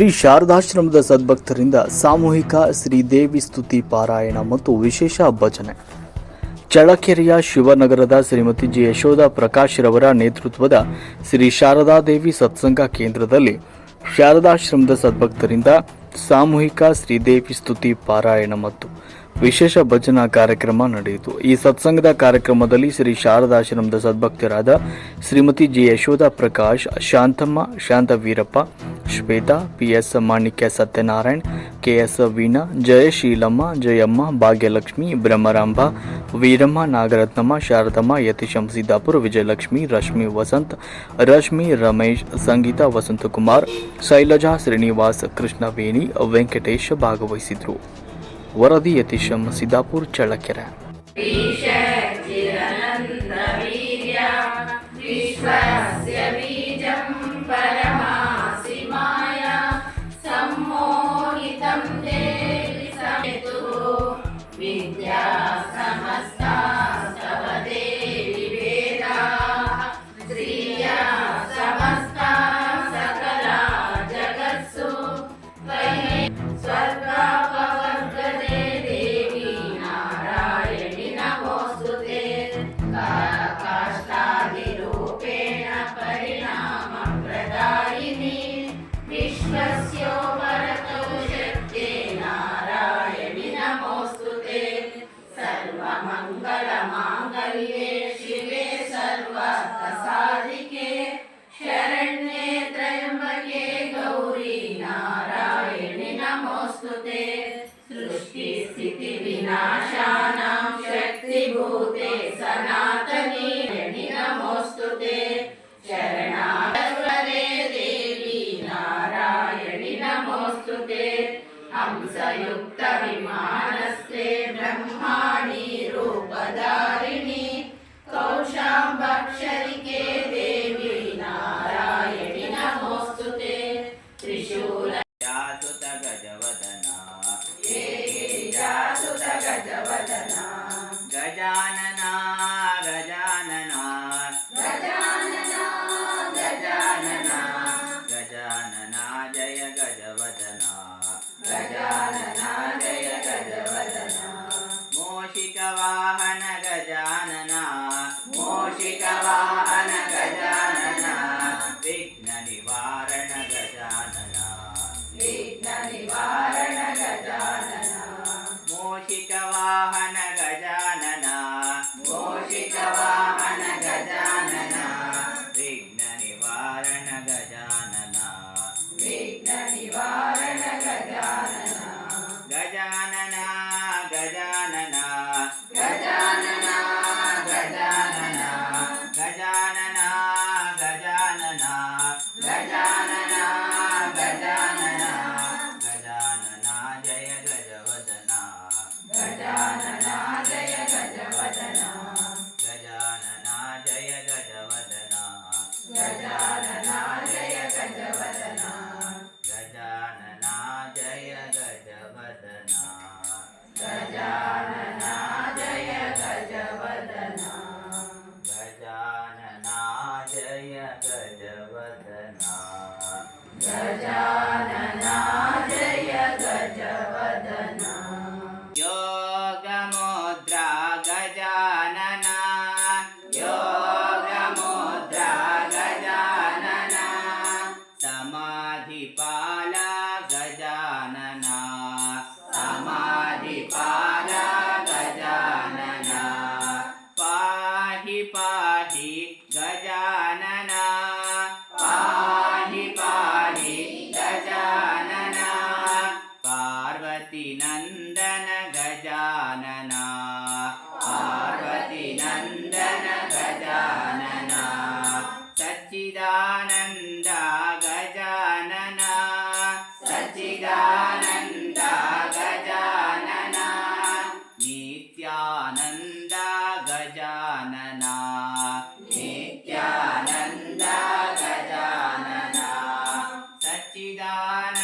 ಶ್ರೀ ಶಾರದಾಶ್ರಮದ ಸದ್ಭಕ್ತರಿಂದ ಸಾಮೂಹಿಕ ಶ್ರೀದೇವಿ ಸ್ತುತಿ ಪಾರಾಯಣ ಮತ್ತು ವಿಶೇಷ ಭಜನೆ. ಚಳಕೆರೆಯ ಶಿವನಗರದ ಶ್ರೀಮತಿ ಜಿ. ಯಶೋಧ ಪ್ರಕಾಶ್ ರವರ ನೇತೃತ್ವದ ಶ್ರೀ ಶಾರದಾದೇವಿ ಸತ್ಸಂಗ ಕೇಂದ್ರದಲ್ಲಿ ಶಾರದಾಶ್ರಮದ ಸದ್ಭಕ್ತರಿಂದ ಸಾಮೂಹಿಕ ಶ್ರೀದೇವಿ ಸ್ತುತಿ ಪಾರಾಯಣ ಮತ್ತು ವಿಶೇಷ ಭಜನಾ ಕಾರ್ಯಕ್ರಮ ನಡೆಯಿತು. ಈ ಸತ್ಸಂಗದ ಕಾರ್ಯಕ್ರಮದಲ್ಲಿ ಶ್ರೀ ಶಾರದಾಶ್ರಮದ ಸದ್ಭಕ್ತರಾದ Shrimati G Yashoda Prakash, Shanthamma Shantha Veerappa Shweta P S Manikya Satyanarayan K S Veena Jayasheelamma Jayamma, Bhagyalakshmi Brahmaramba Veeramma, Nagarathnamma, Sharadamma Yateesham Siddapura Vijayalakshmi, Rashmi Vasanth, Rashmi Ramesh, Sangeetha Vasanthkumar, Shailaja Srinivas Krishnaveni, Venkatesh ಭಾಗವಹಿಸಿದ್ರು. ವರದಿ ಯತೀಶಂ ಸಿದ್ದಾಪುರ್ ಚಳ್ಳಕೆರೆ. हंसयुक्त विमान समाधिपाला गजानना समाधिपाला गजानना। पाहि पाहि Gajanana Navidad.